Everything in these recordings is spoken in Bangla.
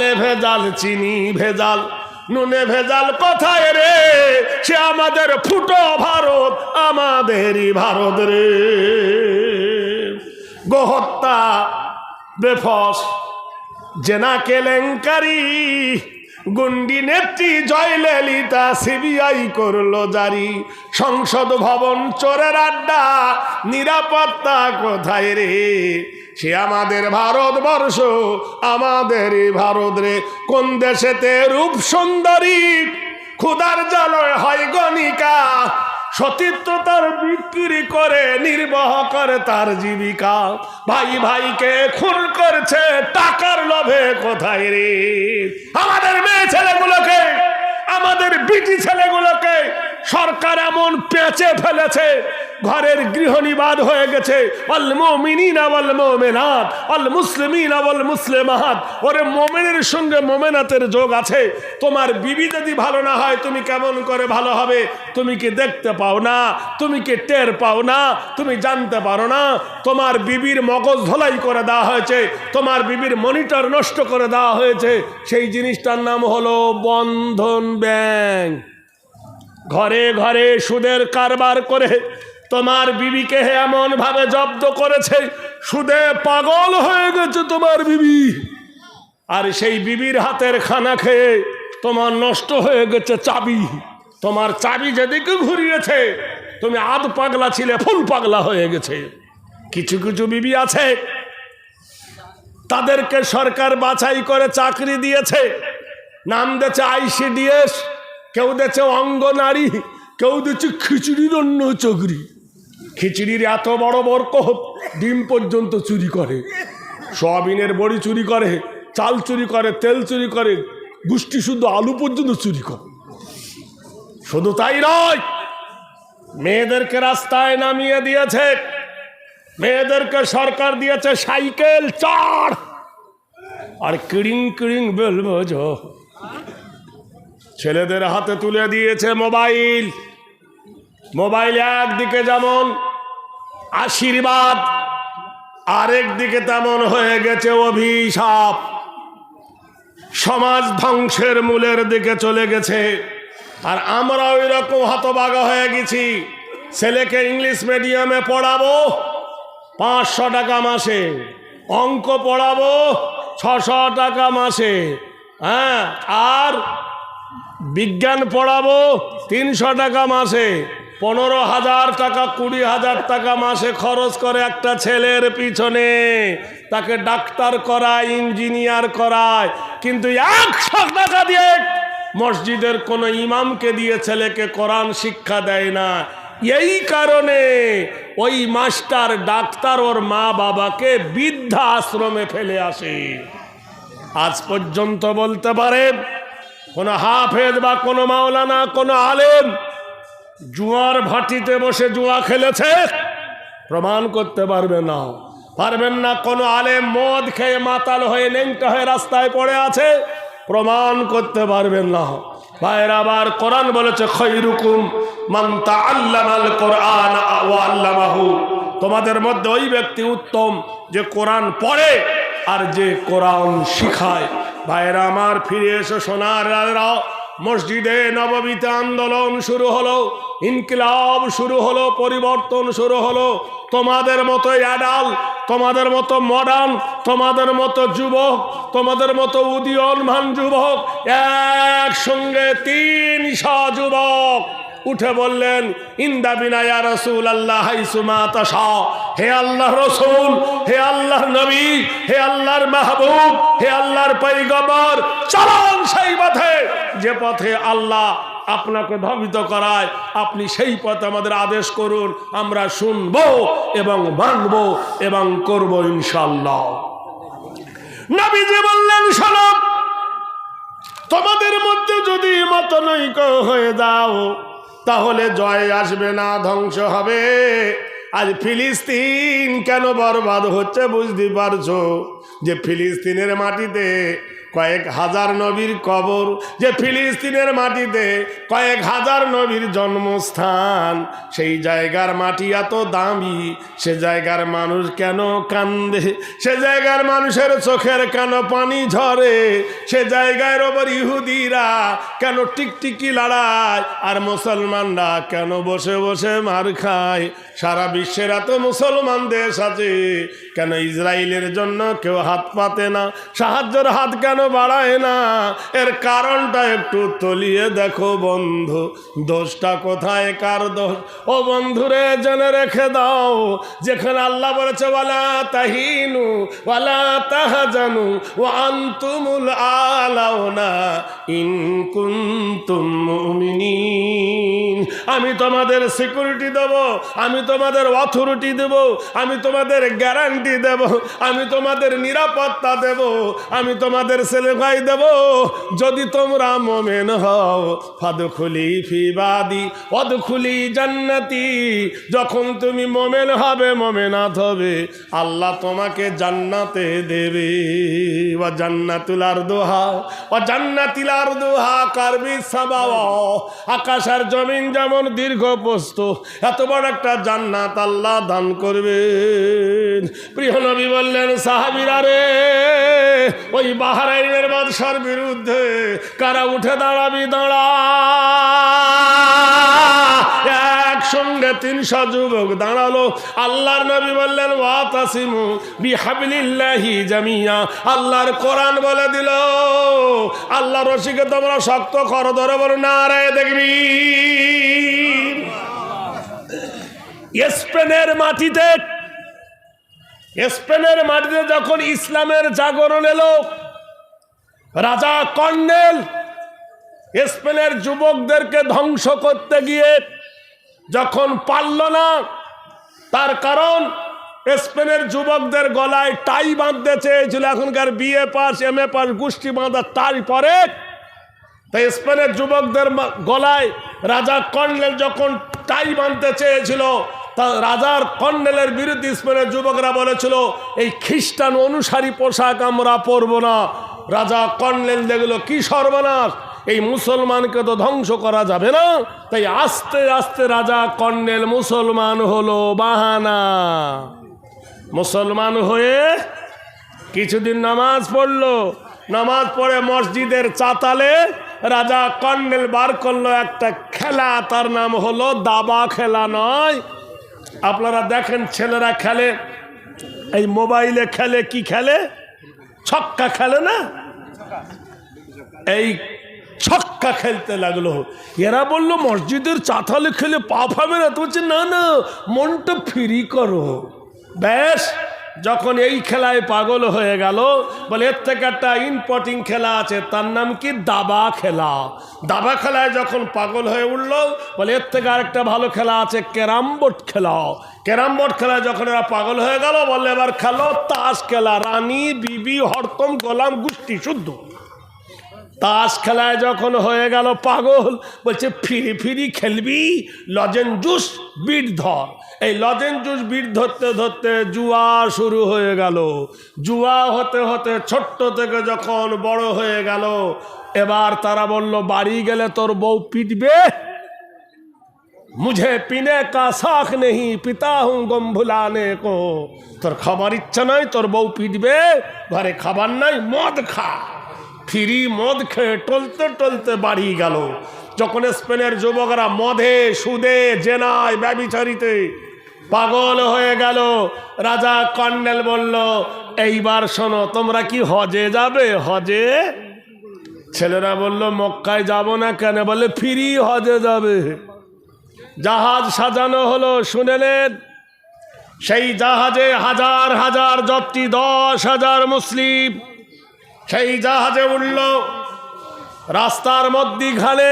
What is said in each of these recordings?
চালে ভেজাল, চিনি ভেজাল। নুনে ভেজাল কোথায় রে? সে আমাদের ফুটো ভারত, আমাদেরই ভারত রে। গোহত্যা, বেফস, জেনা কেলেঙ্কারি, গুন্ডি নেত্রী জয়ললিতা সিবিআই করল জারি। সংসদ ভবন, চোরের আড্ডা, নিরাপত্তা কোথায় রে? সে আমাদের ভারতবর্ষ আমাদের ভারত রে। কোন দেশেতে রূপ সুন্দরী? ক্ষুদার জলয় হয় গণিকা। সতীত্ব তার বিক্রি করে নির্বাহ করে তার জীবিকা। ভাই ভাইকে খুন করছে, টাকার লোভে কোথায় রে? আমাদের মেয়ে ছেলেগুলোকে, আমাদের বিটি ছেলেগুলোকে সরকার এমন পেঁচে ফেলেছে ঘরের গৃহনিবাদ হয়ে গেছে। অল মোমিনিন আওয়াল মোমেনাত অল মুসলিমিন আওয়াল মুসলিমাহাত। ওরে মোমেনের সঙ্গে মোমেনাতের যোগ আছে। তোমার বিবি যদি ভালো না হয়, তুমি কেমন করে ভালো হবে? তুমি কি দেখতে পাও না? তুমি কি টের পাও না? তুমি জানতে পারো না? তোমার বিবির মগজ ধলাই করে দেওয়া হয়েছে। তোমার বিবির মনিটর নষ্ট করে দেওয়া হয়েছে। সেই জিনিসটার নাম হলো বন্ধন ব্যাংক। ঘরে ঘরে সুদের কারবার করে তোমার বিবিকে এমন ভাবে জব্দ করেছে, সুদে পাগল হয়ে গেছে তোমার বিবি। আর সেই বিবির হাতের খানা খেয়ে তোমার নষ্ট হয়ে গেছে চাবি। তোমার চাবি যেদিকে ঘুরিয়েছে, তুমি আধ পাগলা ছিলে, ফুল পাগলা হয়ে গেছে। কিছু কিছু বিবি আছে, তাদেরকে সরকার বাছাই করে চাকরি দিয়েছে। নাম দিয়েছে আইসিডিএস কেউ দিয়েছে অঙ্গনারী, কেউ দিচ্ছে খিচুড়ির অন্য চাকরি। খিচুড়ির এত বড় কপ ডিম পর্যন্ত চুরি করে। সয়াবিনের বড়ি চুরি করে, চাল চুরি করে, তেল চুরি করে গুষ্টি শুদ্ধ আলু পর্যন্ত চুরি করে। শুধু তাই নয়, মেয়েদেরকে রাস্তায় নামিয়ে দিয়েছে, মেয়েদেরকে সরকার দিয়েছে সাইকেল চার। আর কিড়িং কিড়িং বেল বোঝো ছেলেদের হাতে তুলে দিয়েছে মোবাইল। মোবাইল একদিকে যেমন আশীর্বাদ। আরেক দিকে তেমন হয়ে গেছে অভিশাপ। সমাজ ধ্বংসের মূলের দিকে চলে গেছে। আর আমরা ওই রকম হতবাগা হয়ে গেছি। ছেলেকে ইংলিশ মিডিয়ামে পড়াবো, পাঁচশো টাকা মাসে। অঙ্ক পড়াবো, ছশো টাকা মাসে। হ্যাঁ আর বিজ্ঞান পড়াবো, তিনশো টাকা মাসে। পনেরো হাজার টাকা, কুড়ি হাজার টাকা মাসে খরচ করে একটা ছেলের পিছনে। তাকে ডাক্তার করায়, ইঞ্জিনিয়ার করায়, কিন্তু একশো টাকা দিয়ে মসজিদের কোনো ইমামকে দিয়ে ছেলেকে কোরআন শিক্ষা দেয় না। এই কারণে ওই মাস্টার ডাক্তার ওর মা বাবাকে বৃদ্ধা আশ্রমে ফেলে আসে। আজ পর্যন্ত বলতে পারেন কোনো হাফেজ বা কোনো মাওলানা, কোনো আলেম জুয়ার ভাটিতে বসে জুয়া খেলেছে, প্রমাণ করতে পারবে না। পারবেন না কোনো আলেম মদ খেয়ে মাতাল হয়ে নেংটা হয়ে রাস্তায় পড়ে আছে, প্রমাণ করতে পারবেন না। ভাইয়ের, আবার কোরআন বলেছে, খৈরুকুম মান্তা আল্লামাল কোরআন আল্লামাহু। তোমাদের মধ্যে ওই ব্যক্তি উত্তম যে কোরআন পড়ে আর যে কোরআন শিখায়। ভাইয়েরা, আমার ফিরে এসে সোনার রাজরা মসজিদে নবমীতে আন্দোলন শুরু হলো, ইনকিলাব শুরু হলো, পরিবর্তন শুরু হলো। তোমাদের মতো অ্যাডাল, তোমাদের মতো মডার্ন, তোমাদের মতো যুবক, তোমাদের মতো উদীয়মান যুবক, একসঙ্গে তিনশো যুবক। উঠে বললেন, ইন্দা বিনায়া রসুল আল্লাহ হে আল্লাহ রসুল, হে আল্লাহ নবী, হে আল্লাহর মাহবুব, হে আল্লাহর পৈগবর চলন সেই পথে। যে পথে আল্লাহ আপনাকে ধাবিত করায়, আপনি সেই পথে আমাদের আদেশ করুন, আমরা শুনব এবং মানব এবং করব ইনশাল্লাহ নবীজি বললেন সনব তোমাদের মধ্যে যদি মত মতনৈক হয়ে যাও তাহলে জয় আসবে না, ধ্বংস হবে। আজ ফিলিস্তিন কেন বরবাদ হচ্ছে বুঝতে পারছ? যে ফিলিস্তিনের মাটিতে কয়েক হাজার নবীর কবর যে ফিলিস্তিনের মাটিতে কয়েক হাজার নবীর জন্মস্থান, সেই জায়গার মাটি এত দামি, সে জায়গার মানুষ কেন কান্দে? সে জায়গার মানুষের চোখের কেন পানি ঝরে? সে জায়গার ওপর ইহুদিরা কেন টিকটিকি লড়ায়? আর মুসলমানরা কেন বসে বসে মার খায়? সারা বিশ্বের এত মুসলমান দেশ আছে, কেন ইসরায়েলের জন্য কেউ হাত পাতে না? সাহায্যের হাত কেন বাড়ায় না। এর কারণটা একটু তলিয়ে দেখো বন্ধু। দোষটা কোথায়? কার দোষ? ও বন্ধুরে জেনে রেখে দাও। যেখানে আল্লাহ বলেছে, ওয়ালা তাহিনু, ওয়ালা তাহাজানু ও আন্তুমুল আলাউনা, ইন কুনতুম মুমিনিন। আমি তোমাদের সিকিউরিটি দেব, আমি তোমাদের অথরিটি দেব, আমি তোমাদের গ্যারান্টি দেব, আমি তোমাদের নিরাপত্তা দেব, আমি তোমাদের ছেলে ভাই দেব। যদি তোমরা মোমেন হও, ফাদুখুলি ফিবাদি অদখুলি জান্নাতি, যখন তুমি মোমেন হবে মোমেনাথ হবে, আল্লাহ তোমাকে জান্নাতে দেবে। ও জান্নাতুল দোহা ও জান্নাতিল আর দোহা কারবি সাবাওয়া, আকাশ আর জমিন যেমন দীর্ঘ পোস্ত এত বড় একটা জান্নাত আল্লাহ দান করবেন। প্রিয় নবী বললেন, সাহাবিরা রে, ওই বাহারাইনের বাদশার বিরুদ্ধে কারা উঠে দাঁড়াবি, দাঁড়া। একসঙ্গে তিনশো যুবক দাঁড়াল। আল্লাহর নবী বললেন, ওয়াতাসিমু বিহাবিলিল্লাহি জামিয়া। আল্লাহর কোরআন বলে দিল, আল্লাহ রশিকে তোমরা শক্ত করো ধরে বলো না রে দেখবি। স্পেনের মাটিতে স্পেনের মাটিতে যখন ইসলামের জাগরণ এলো, রাজা কর্নেল স্পেনের যুবকদেরকে ধ্বংস করতে গিয়ে যখন পারল না, তার কারণ স্পেনের যুবকদের গলায় টাই বাঁধতে চেয়েছিল। এখনকার BA pass M A pass, গোষ্ঠী বাঁধা টাই পরে তাই স্পেনের যুবকদের গলায় রাজা কর্নেল যখন টাই বাঁধতে চেয়েছিল রাজার কর্নেলের বিরুদ্ধে স্পেনের যুবকরা বলেছিল, এই খ্রিস্টান অনুসারী পোশাক আমরা পরব না। রাজা কর্নেল দেখল, কি সর্বনাশ! এই মুসলমানকে তো ধ্বংস করা যাবে না। তাই আস্তে আস্তে রাজা কর্নেল মুসলমান হলো বাহানা। মুসলমান হয়ে কিছুদিন নামাজ পড়ল। নামাজ পড়ে মসজিদের চাতালে রাজা কর্নেল বার করল একটা খেলা, তার নাম হলো দাবা খেলা নয় আপনারা দেখেন ছেলেরা খেলে, এই মোবাইলে খেলে, কি খেলে? ছক্কা খেলে না? এই ছক্কা খেলতে লাগল। এরা বলল, মসজিদের চাতালে খেলে পা ফাবে না। তো বলছে, না না, মনটা ফ্রি করো। ব্যাস যখন এই খেলায় পাগল হয়ে গেল, বলে, এর থেকে একটা ইম্পর্টিং খেলা আছে, তার নাম কি? দাবা খেলা। দাবা খেলায় যখন পাগল হয়ে উঠল, বলে, এর থেকে আরেকটা ভালো খেলা আছে, ক্যারাম বোর্ড খেলা। ক্যারাম বোর্ড খেলায় যখন এরা পাগল হয়ে গেল, বলে, এবার খেলো তাস খেলা, রানী, বিবি হরতম গোলাম, গুষ্টি, শুদ্ধ। তাস খেলায় যখন হয়ে গেল পাগল, বলছে, ফিরি ফিরি খেলবি, লজেন জুস, বিট ধর। এই লজেন জুস বিট ধরতে ধরতে জুয়া শুরু হয়ে গেল। জুয়া হতে হতে ছোট্ট থেকে যখন বড় হয়ে গেল, এবার তারা বলল, বাড়ি গেলে তোর বউ পিটবে? মুঝে পিনে কা শখ নেই পিতা হুঁ গম ভুলানে কো। তোর খাবার ইচ্ছা নাই, তোর বউ পিটবে? ঘরে খাবার নাই, মদ খা। ফিরি মদ খেয়ে টলতে টলতে বাড়ি গেল। যখন স্পেনের যুবকরা মদে, সুদে, জেনায়, ব্যবিচারিতে পাগল হয়ে গেল। রাজা কর্নেল বলল, এইবার শোনো, তোমরা কি হজে যাবে? হজে? ছেলেরা বলল, মক্কায় যাব না কেন? বলে, ফিরি হজে যাবে। জাহাজ সাজানো হলো শুনেলেন সেই জাহাজে হাজার হাজার যাত্রী দশ হাজার মুসলিম, সেই জাহাজে উঠল। রাস্তার মধ্যিখানে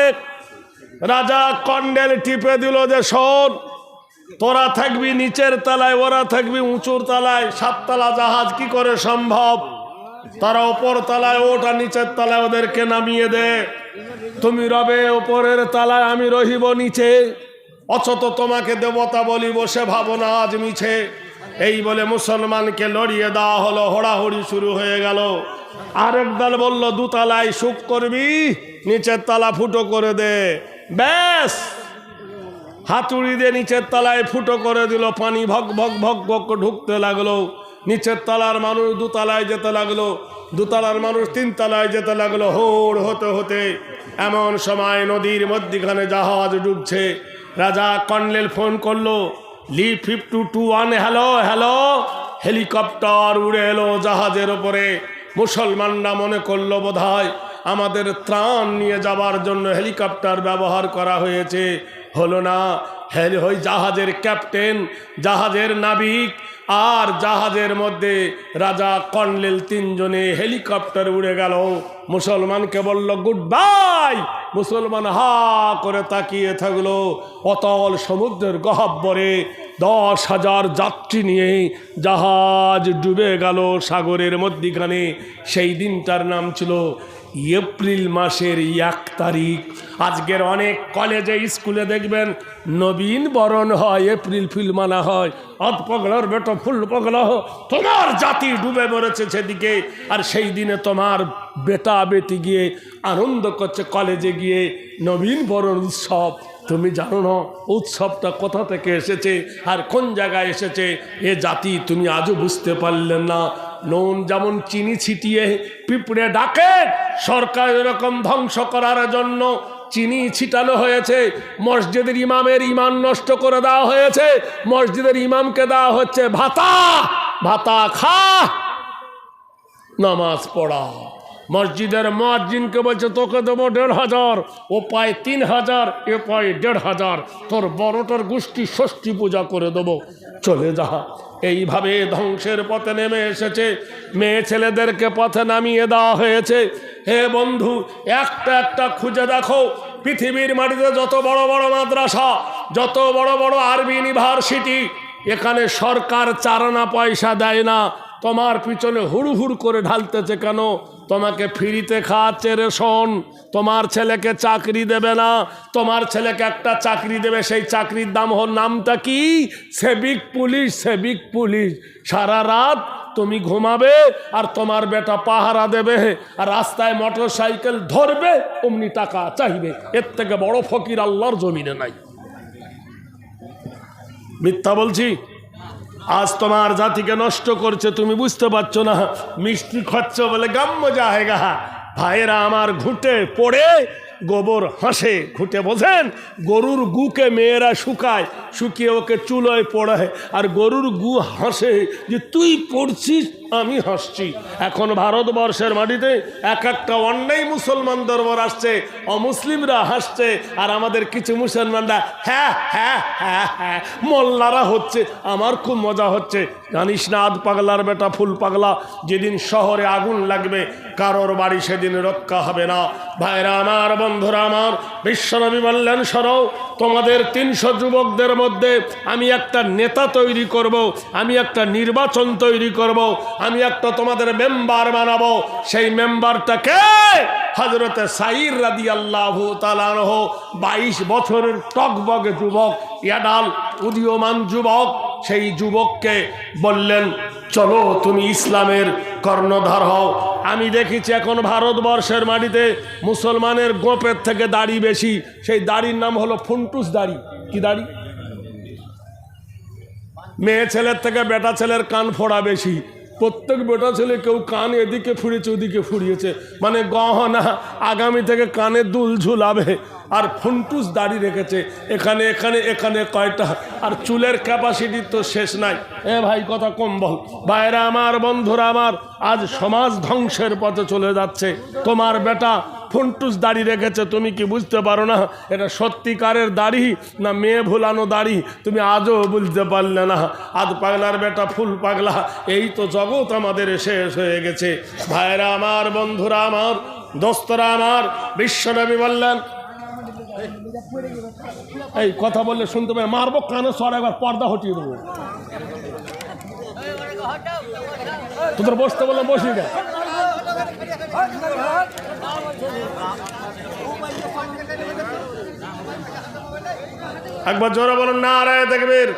রাজা কন্ডেল টিপে দিল যে, শোন তোরা থাকবি নিচের তলায়, ওরা থাকবি উঁচুর তলায়। সাততলা জাহাজ কি করে সম্ভব? তারা ওপর তলায় ওটা নিচের তলায় ওদেরকে নামিয়ে দে। তুমি রবে ওপরের তলায়, আমি রহিব নিচে। অচত তোমাকে দেবতা বলি বসে ভাবনা আজ মিছে। এই বলে মুসলমানকে লড়িয়ে দেওয়া হলো, হোড়াহুড়ি শুরু হয়ে গেল। আরেক দল বলল, দুতলায় সুখ করবি, নিচের তলা ফুটো করে দে। ব্যাস! হাতুড়ি দিয়ে নিচের তলায় ফুটো করে দিল, পানি ভক ভক ভক ভক ঢুকতে লাগল। নিচের তলার মানুষ দুতলায় যেতে লাগল, দুতলার মানুষ তিন তলায় যেতে লাগল। হোড় হতে হতে এমন সময় নদীর মধ্যিখানে জাহাজ ডুবছে। রাজা কর্নেল ফোন করল লি ফিফ two two one hello hello helicopter উড়ে এলো জাহাজের ওপরে। মুসলমানরা মনে করল বোধ আমাদের ত্রাণ নিয়ে যাবার জন্য হেলিকপ্টার ব্যবহার করা হয়েছে। হলো না। ওই জাহাজের ক্যাপ্টেন, জাহাজের নাবিক, আর জাহাজের মধ্যে রাজা কর্নেল তিনজনে হেলিকপ্টার উড়ে গেল। মুসলমানকে বলল গুড বাই মুসলমান হা করে তাকিয়ে থাকল। অতল সমুদ্রের গহব্বরে দশ হাজার যাত্রী নিয়ে জাহাজ ডুবে গেল সাগরের মধ্যিখানে। সেই দিনটার নাম ছিল এপ্রিল মাসের এক তারিখ। আজকের অনেক কলেজে, স্কুলে দেখবেন, নবীন বরণ হয়, এপ্রিল ফিল মানা হয়। অত পগলার বেটো, ফুল পগলা হ। তোমার জাতি ডুবে মরেছে সেদিকে। আর সেই দিনে তোমার বেটা বেটি গিয়ে আনন্দ করছে কলেজে গিয়ে নবীন বরণ উৎসব। তুমি জানো না, উৎসবটা কোথা থেকে এসেছে আর কোন জায়গায় এসেছে? এ জাতি তুমি আজও বুঝতে পারলেন না। নুন যেমন চিনি ছিটিয়ে পিঁপড়ে ডাকে, সরকার এরকম ধ্বংস করার জন্য চিনি ছিটানো হয়েছে। মসজিদের ইমামের ইমান নষ্ট করে দেওয়া হয়েছে। মসজিদের ইমামকে দেওয়া হচ্ছে ভাতা ভাতা খা, নামাজ পড়া। মসজিদের মসজিদকে বলছে, তোকে দেবো দেড় হাজার। ও পায় তিন হাজার, এ পায় দেড় হাজার। তোর বড়টার গোষ্ঠী ষষ্ঠী পূজা করে দেবো। চলে যা। এইভাবে ধ্বংসের পথে নেমে এসেছে। মেয়ে ছেলেদেরকে পথে নামিয়ে দেওয়া হয়েছে। হে বন্ধু, একটা একটা খুঁজে দেখো। পৃথিবীর মাটিতে যত বড় বড় মাদ্রাসা, যত বড় বড় আরবি ইউনিভার্সিটি, এখানে সরকার চারানা পয়সা দেয় না। তোমার পিছনে হুড়ু হুড় করে ঢালতেছে কেন? তোমাকে ফ্রিতে খাওয়াচ্ছে রেশন। তোমার ছেলেকে চাকরি দেবে না। তোমার ছেলেকে একটা চাকরি দেবে, সেই চাকরির দাম হল নামটা কি? সেবিক পুলিশ সেবিক পুলিশ। সারা রাত তুমি ঘুমাবে আর তোমার বেটা পাহারা দেবে আর রাস্তায় মোটর সাইকেল ধরবে, অমনি টাকা চাইবে। এর থেকে বড় ফকির আল্লাহর জমিনে নাই। মিথ্যা বলছি? আজ তোমার জাতিকে নষ্ট করছে, তুমি বুঝতে পারছ না। মিষ্টি খাচ্ছ বলে গাম্য মজা হেগা ভাইয়েরা আমার ঘুঁটে পড়ে, গোবর হাসে। ঘুঁটে বোঝেন, গরুর গুকে মেয়েরা শুকায়, শুকিয়ে ওকে চুলোয় পড়ায়। আর গরুর গু হাসে যে, তুই পড়ছিস আমি হাসছি। এখন ভারতবর্ষের মাটিতে এক একটা অন্যায় মুসলমান দরবার আসছে, অমুসলিমরা হাসছে, আর আমাদের কিছু মুসলমানরা হ্যাঁ হ্যাঁ হ্যাঁ হ্যাঁ মোল্লারা হচ্ছে, আমার খুব মজা হচ্ছে। জানিস না, আধ পাগলার বেটা ফুল পাগলা, যেদিন শহরে আগুন লাগবে, কারোর বাড়ি সেদিন রক্ষা হবে না। ভাইরা আমার, বন্ধুরা আমার, বিশ্বনবী বললেন সরও তোমাদের তিনশো যুবকদের মধ্যে আমি একটা নেতা তৈরি করব। আমি একটা নির্বাচন তৈরি করব। আমি একটা তোমাদের মেম্বার বানাবো সেই মেম্বারটাকে হজরতে সাইর রাদি আল্লাহ তালানহ বাইশ বছরের টকবগে যুবক ইয়াডাল উদীয়মান যুবক সেই যুবককে বললেন, চলো তুমি ইসলামের কর্ণধার হও। আমি দেখেছি এখন ভারতবর্ষের মাটিতে মুসলমানের গোপের থেকে দাড়ি বেশি। সেই দাড়ির নাম হলো ফুন্টুস দাড়ি। কি দাড়ি? মেয়ে ছেলের থেকে বেটা ছেলের কান ফোড়া বেশি। প্রত্যেক বেটা ছেলে কেউ কান এদিকে ফুরিয়েছে ওদিকে ফুরিয়েছে মানে গহনা আগামী থেকে কানে দুল ঝুলাবে আর ফুনটুস দাড়ি রেখেছে। এখানে এখানে এখানে কয়টা? আর চুলের ক্যাপাসিটি তো শেষ নাই। এ ভাই, কথা কম বল। ভাইরা আমার, বন্ধুরা আমার, আজ সমাজ ধ্বংসের পথে চলে যাচ্ছে। তোমার বেটা ফুন্টুস দাড়ি রেখেছে, তুমি কি বুঝতে পারো না? এটা সত্যিকারের দাড়ি না মেয়ে ভুলানো দাড়ি? তুমি আজও বুঝতে পারলে না। আজ পাগলার বেটা ফুল পাগলা, এই তো জগৎ আমাদের শেষ হয়ে গেছে। ভাইরা আমার, বন্ধুরা আমার, দোস্তরা আমার, বিশ্বনবী বললেন, এই কথা বললে শুনতে পাই মারবো কানে সর, একবার পর্দা হটিয়ে দেবো। তোদের বসতে বললাম বসি দেয় একবার জোরে বলুন না আরে দেখবির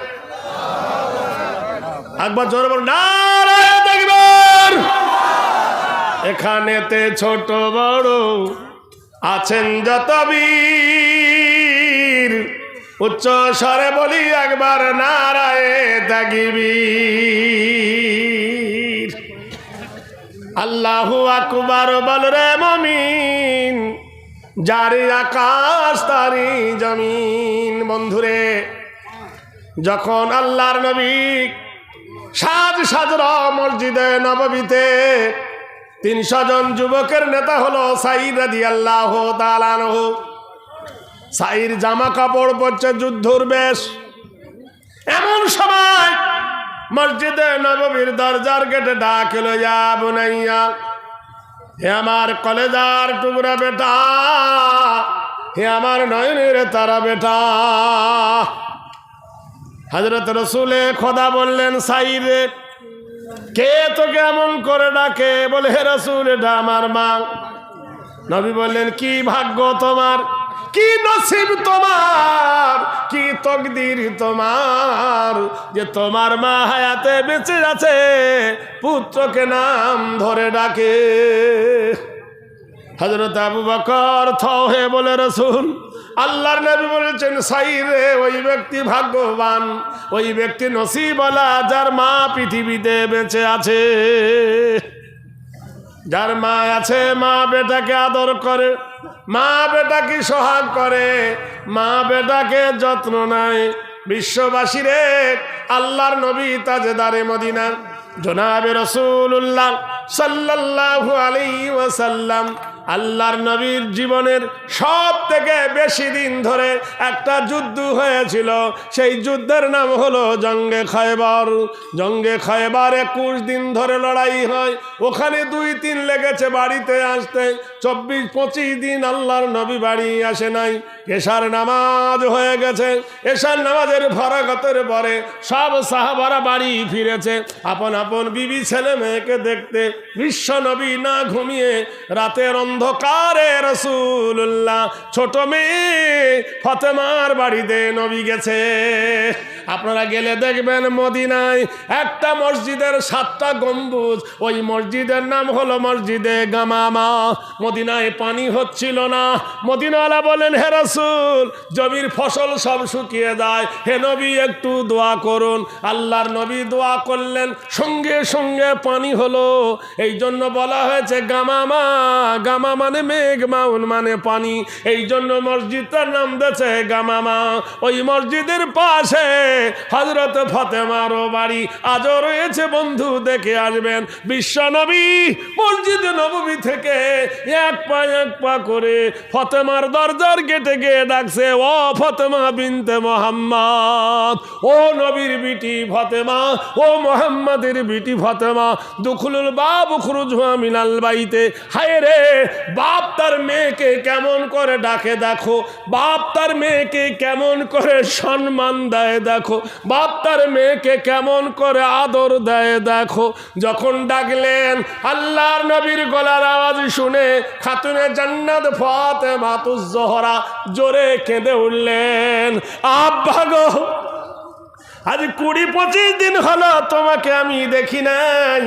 একবার জোরে বল নারায় দেখবেন এখানেতে ছোট বড় আছেন যত বীর। উচ্চ স্বরে বলি একবার নারায় তাগিবীর আল্লাহু আকবার বল রে মমিন জারি আকাশ তারি জমিন। বন্ধুরে, যখন আল্লাহর নবী সাজ সাজর মসজিদে নববীতে তিনশো জন যুবকের নেতা হলো সাইর রাদি আল্লাহ তালানহ সাইর জামা কাপড় পরছে যুদ্ধর বেশ। এমন সময় মসজিদে নববীর দরজার গেটে ডাক যা বুনাইয়া, হে আমার কলেজার টুকরা বেটা, হে আমার নয়নের তারা বেটা। হজরত রসুলে খোদা বললেন সাইরে কে তোকে এমন করে ডাকে? বলে, হে রসুল, এটা আমার মা। নবী বললেন, কি ভাগ্য তোমার? কি নসিব তোমার? কি তকদির তোমার? যে তোমার মা হায়াতে বেঁচে আছে, পুত্রকে নাম ধরে ডাকে। হজরত আবু বকর থ বলে, রসুল, আল্লাহর নবী বলেছেন সাই রে ওই ব্যক্তি ভাগ্যবান। ওই ব্যক্তি নসিবলা যার মা পৃথিবীতে বেঁচে আছে। যার মা আছে মা বেটাকে আদর করে। মা বেটা কি সহাগ করে? মা বেটাকে যত্ন নাই। নেয় বিশ্ববাসীরে আল্লাহর নবী তাজেদারে মদিনা। জনাবে রসুল্লাহ সাল্লাহ আলী ওয়াসাল্লাম আল্লাহর নবীর জীবনের সব থেকে বেশি দিন ধরে একটা যুদ্ধ হয়েছিল। সেই যুদ্ধের নাম হলো জঙ্গে খয়বার। জঙ্গে খয়বার একুশ দিন ধরে লড়াই হয়। ওখানে দুই তিন লেগেছে বাড়িতে আসতে। চব্বিশ, পঁচিশ দিন আল্লাহর নবী বাড়ি আসে নাই। এশার নামাজ হয়ে গেছে। এশার নামাজের ফরাগতের পরে সব সাহাবারা বাড়ি ফিরেছে। আপন আপন বিবি ছেলে মেয়েকে দেখতে। বিশ্ব নবী না ঘুমিয়ে রাতের অন্ধকারে রসুল্লাহ ছোট মেয়ে ফতেমার বাড়িতে নবী গেছে। আপনারা গেলে দেখবেন মদিনায় একটা মসজিদের সাতটা গম্বুজ, ওই মসজিদের নাম হলো মসজিদে গামামা। মদিনায় পানি হচ্ছিল না। মদিনাওয়ালা বলেন, হে রসুল, জমির ফসল সব শুকিয়ে যায়। হে নবী, একটু দোয়া করুন। আল্লাহর নবী দোয়া করলেন, সঙ্গে সঙ্গে পানি হলো। এই জন্য বলা হয়েছে, গামামা গামা মানে মেঘ মাউন মানে পানি। এই জন্য মসজিদটার নাম দিয়েছে গামামা। ওই মসজিদের পাশে হজরত ফতেমারও বাড়ি। আজও রয়েছে বন্ধু, দেখে আসবেন। বিশ্বনবী মসজিদ নবমী থেকে এক পা এক পা করে ফতেমার দরজার গেটে গিয়ে ডাকছে, ও ফতেমা বিনতে মোহাম্মদ, ও নবীর বিটি ফতেমা, ও মোহাম্মদের বিটি ফতেমা, দুখুলুল বাব খুরুজ মিনাল বাইতে হায় রে বাপ তার মেয়েকে কেমন করে ডাকে দেখো? বাপ তার মেয়েকে কেমন করে সম্মান দেয় দেখো? বাপ তার মেয়েকে কেমন করে আদর দেয় দেখো? যখন ডাকলেন, আল্লাহর নবীর গলার আওয়াজ শুনে খাতুনে জান্নাত ফতে মাতুজ জহরা জোরে কেঁদে উঠলেন, আব্বা আজ কুড়ি পঁচিশ দিন হলো, তোমাকে আমি দেখি নাই।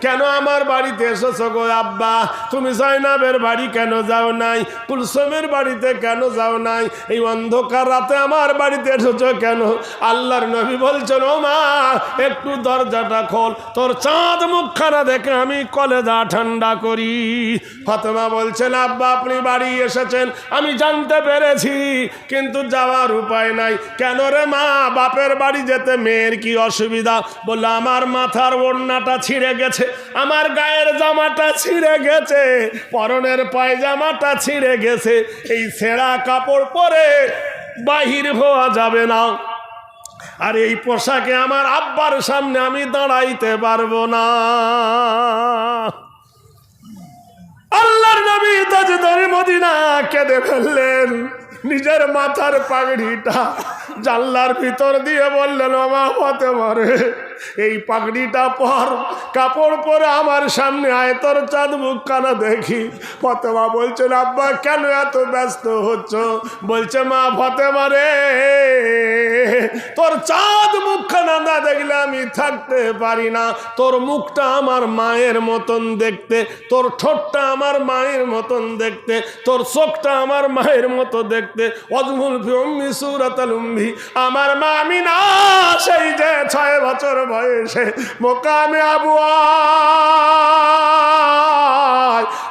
কেন আমার বাড়িতে এসেছ গো আব্বা? তুমি জয়নাবের বাড়ি কেন যাও নাই? কুলসমের বাড়িতে কেন যাও নাই? এই অন্ধকার রাতে আমার বাড়িতে এসেছ কেন? আল্লাহর নবী বলছেন, ও মা, একটু দরজাটা খোল। তোর চাঁদ মুখখানা দেখে আমি কলেজা ঠান্ডা করি। ফাতেমা বলছেন, আব্বা, আপনি বাড়ি এসেছেন, আমি জানতে পেরেছি, কিন্তু যাওয়ার উপায় নাই। কেন রে মা, বাপের বাড়ি যেতে মেয়ের কি অসুবিধা? বলল, আমার মাথার ওড়নাটা ছিঁড়ে গেছে, আমার গায়ের জামাটা ছিঁড়ে গেছে, পরনের পায়জামাটা ছিঁড়ে গেছে, এই ছেঁড়া কাপড় পরে বাহির হওয়া যাবে না। আর এই পোশাকে আমার আব্বার সামনে আমি দাঁড়াইতে পারব না। আল্লাহর নবী তাজদারি মদিনা কেঁদে ফেললেন নিজের মাথার পাগড়িটা জানলার ভিতর দিয়ে বললেন মামা হতে মারে এই পাগড়িটা পর, কাপড় পরে আমার সামনে আয়, তোর চাঁদ মুখখানা দেখি। ফতেমা বলছেন, আব্বা, কেন এত ব্যস্ত হচ্ছ? বলছে, মা, ফতেমা রে, তোর চাঁদ মুখখানা না দেখলে আমি থাকতে পারি না। তোর মুখটা আমার মায়ের মতন দেখতে, তোর ঠোঁটটা আমার মায়ের মতন দেখতে, তোর চোখটা আমার মায়ের মতো দেখতে। অজমুল ফিম্মি সুরাতালুম্বি আমার মা আমি না সেই যে ছয় বছর বয়সে মোকামে আবু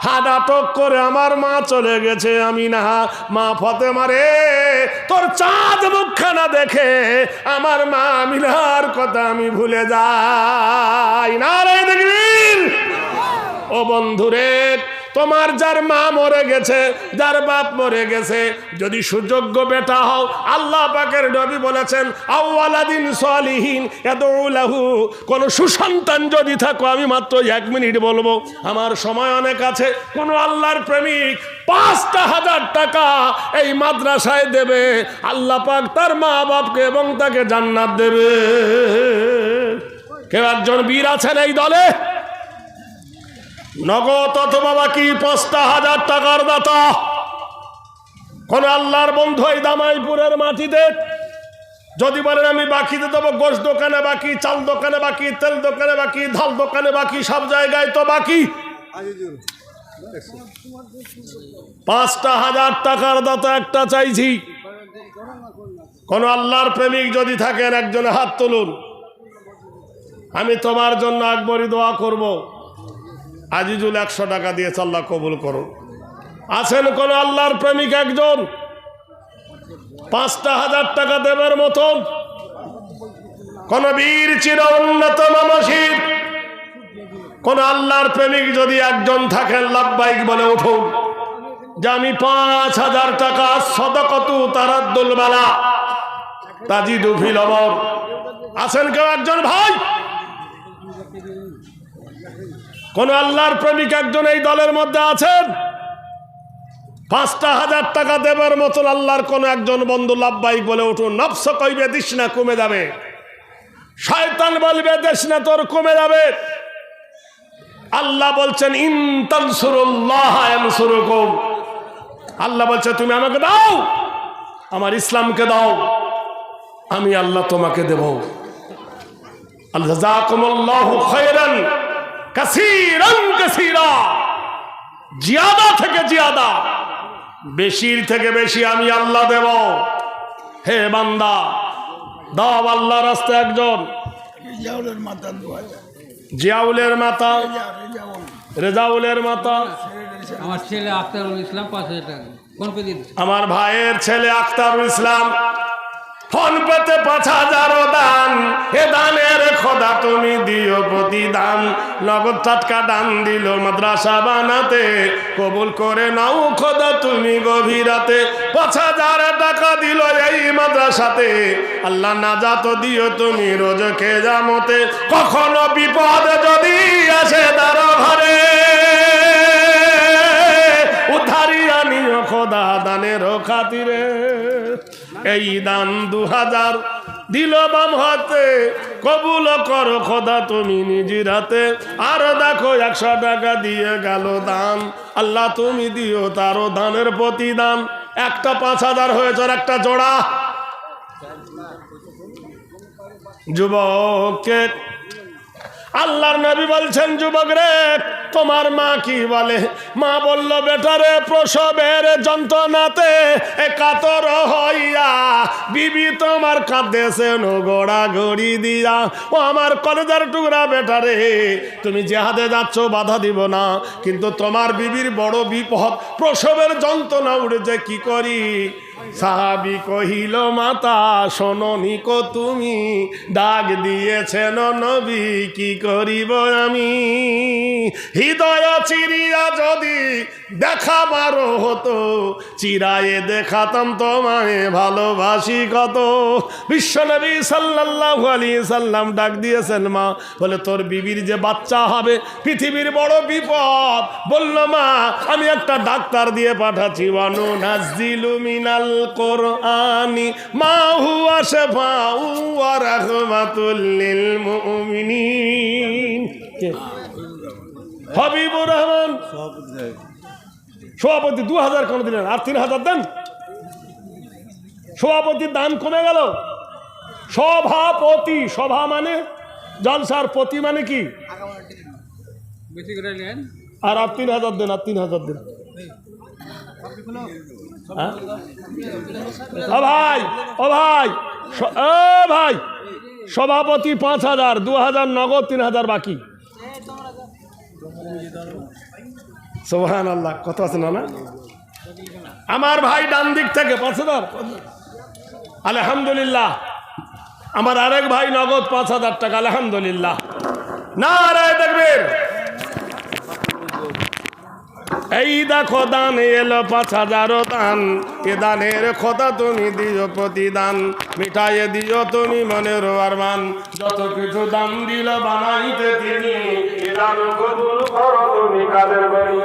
হাডাটক করে আমার মা চলে গেছে আমি না মা ফতে মারে তোর চাঁদ মুখখানা দেখে আমার মা মিলার কথা আমি ভুলে যাই। না রে দেখবীর ও বন্ধুরে তোমার যার মা মরে গেছে, যার বাপ মরে গেছে, যদি সুযোগ্য বেটা হও, আল্লাহ পাকের নবী বলেছেন আউ্লাদিন সলিহীন এদৌলাহু কোন সুসন্তান যদি থাকো, আমি মাত্র এক মিনিট বলব, আমার সময় অনেক আছে, কোন আল্লাহর প্রেমিক পাঁচটা হাজার টাকা এই মাদ্রাসায় দেবে, আল্লাহ পাক তার মা বাপকে এবং তাকে জান্নাত দেবে। কেউ একজন বীর আছেন এই দলে? নগদ অথবা বাকি পাঁচটা হাজার টাকার দাতা। কোন আল্লাহর বন্ধু এই দামাইপুরের মাটিতে যদি বলেন আমি বাকিতে দেবো গোশ দোকানে বাকি চাল দোকানে বাকি তেল দোকানে বাকি ধাল দোকানে বাকি সব জায়গায় তো বাকি। পাঁচটা হাজার টাকার দাতা একটা চাইছি। কোন আল্লাহর প্রেমিক যদি থাকেন একজনে হাত তুলুন। আমি তোমার জন্য আকবরী দোয়া করব। আজিজুল একশো টাকা দিয়ে আল্লাহ কবুল করুন আছেন কোন আল্লাহর প্রেমিক একজন? পাঁচটা হাজার টাকা দেবার মতন? কোন বীর চির উন্নত মানসিক? কোন আল্লাহর প্রেমিক যদি একজন থাকেন লাভবাইক বলে উঠুন। যে আমি পাঁচ হাজার টাকা সদকতু তারাদ্দুল বালা তাজিদু ফিল আছেন কেউ একজন ভাই? কোন আল্লাহর প্রেমিক একজন এই দলের মধ্যে আছেন? পাঁচটা হাজার টাকা দেবার মতন আল্লাহর কোন একজন বন্ধু লাভবাহিক বলে উঠুন, নফস কইবে, দিস না, কমে যাবে। শয়তান বলবে, দেশ না, তোর কমে যাবে। আল্লাহ বলছেন ইনতানসুরুল্লাহ ইয়ানসুরুকুম। আল্লাহ বলছে, তুমি আমাকে দাও, আমার ইসলামকে দাও, আমি আল্লাহ তোমাকে দেব। আল্লাহ, জাকুমুল্লাহু খায়রান। কাসিরান কাসিরা। জিয়াদা থেকে জিয়াদা। বেশির থেকে বেশি আমি আল্লাহ দেব। হে বান্দা দাও আল্লাহ রাস্তা একজন। জিয়াউলের মাতা। রেজাউল। রেজাউলের মাতা। আমার ছেলে আখতারুল ইসলাম পাঁচ হাজার টাকা। কোন পে দিন আমার ভাইয়ের ছেলে আখতারুল ইসলাম। ফোন পেতে পাঁচ হাজার দান। এ দানের খোদা তুমি দিও প্রতিদান। নগদ টাটকা দান দিল মাদ্রাসা বানাতে। কবুল করে নাও খোদা তুমি গভীরাতে। পাঁচ হাজার টাকা দিল এই মাদ্রাসাতে। আল্লাহ না যাত দিও তুমি রোজ খে জামতে কখনো বিপদ যদি আসে তার ঘরে, উদ্ধারিয়া নিও খোদা দানের খাতিরে। এই দান দু হাজার দিল বাম হাতে। কবুল করো খোদা তুমি নিজের হাতে আর দেখো একশো টাকা দিয়ে গেল দান। আল্লাহ তুমি দিও তারও দানের প্রতিদান। একটা পাঁচ হাজার হয়েছে একটা জোড়া। যুবককে আল্লাহর নবী বলছেন, যুবক রে, তোমার মা কি বলে? মা বলল বেটারে প্রসবের যন্ত্রণাতে কাতর হইয়া, বিবি তোমার কাঁদেছে গোড়া গড়ি দিয়া। ও আমার কলেজার টুকরা বেটারে তুমি জেহাদে যাচ্ছ, বাধা দিব না। কিন্তু তোমার বিবির বড় বিপদ, প্রসবের যন্ত্রণা উঠেছে, কি করি? সাহাবি কহিল, মাতা শোনি কো তুমি। ডাক দিয়েছেন নবী, কি করিব আমি? হৃদয় চিরিয়া যদি দেখা বারো হতো, চিরায়ে দেখাতাম তোমায়, ভালোবাসি কত? বিশ্বনবী সাল্লাল্লাহু আলাইহি সাল্লাম ডাক দিয়েছেন, মা, বলে, তোর বিবির যে বাচ্চা হবে, পৃথিবীর বড় বিপদ। বলল, মা, আমি একটা ডাক্তার দিয়ে পাঠাচ্ছি। ওয়ানু নাজিলু মিনাল আল কোরআনি মা হুয়া শাফাউ ওয়া রাহমাতুল লিল মুমিনিন। হাবিবুর রহমান। সভাপতি দু হাজার কেন দিলেন? আর তিন হাজার দেন। সভাপতির দান কমে গেল। সভাপতি সভা মানে? জলসার পতি মানে কি? আর আর তিন হাজার দেন আর তিন হাজার দেন? ও ভাই ও ভাই ও ভাই, সভাপতি পাঁচ হাজার, দু হাজার নগদ, তিন হাজার বাকি। সোহান আল্লাহ কত আছে না না আমার ভাই ডান দিক থেকে, পাঁচ হাজার। আলহামদুলিল্লাহ। আমার আরেক ভাই নগদ পাঁচ হাজার টাকা, আলহামদুলিল্লাহ। না রায় দেখবেন এই দেখো দান এলো পাঁচ হাজার দান। এ দানের কথা তুমি দিও প্রতিদান। মিঠাইয়ে দিও তুমি মনের আরমান। যত কিছু দান দিল বানাইতে তিনি। এ দান কবুল করো তুমি কাদের বাড়ি?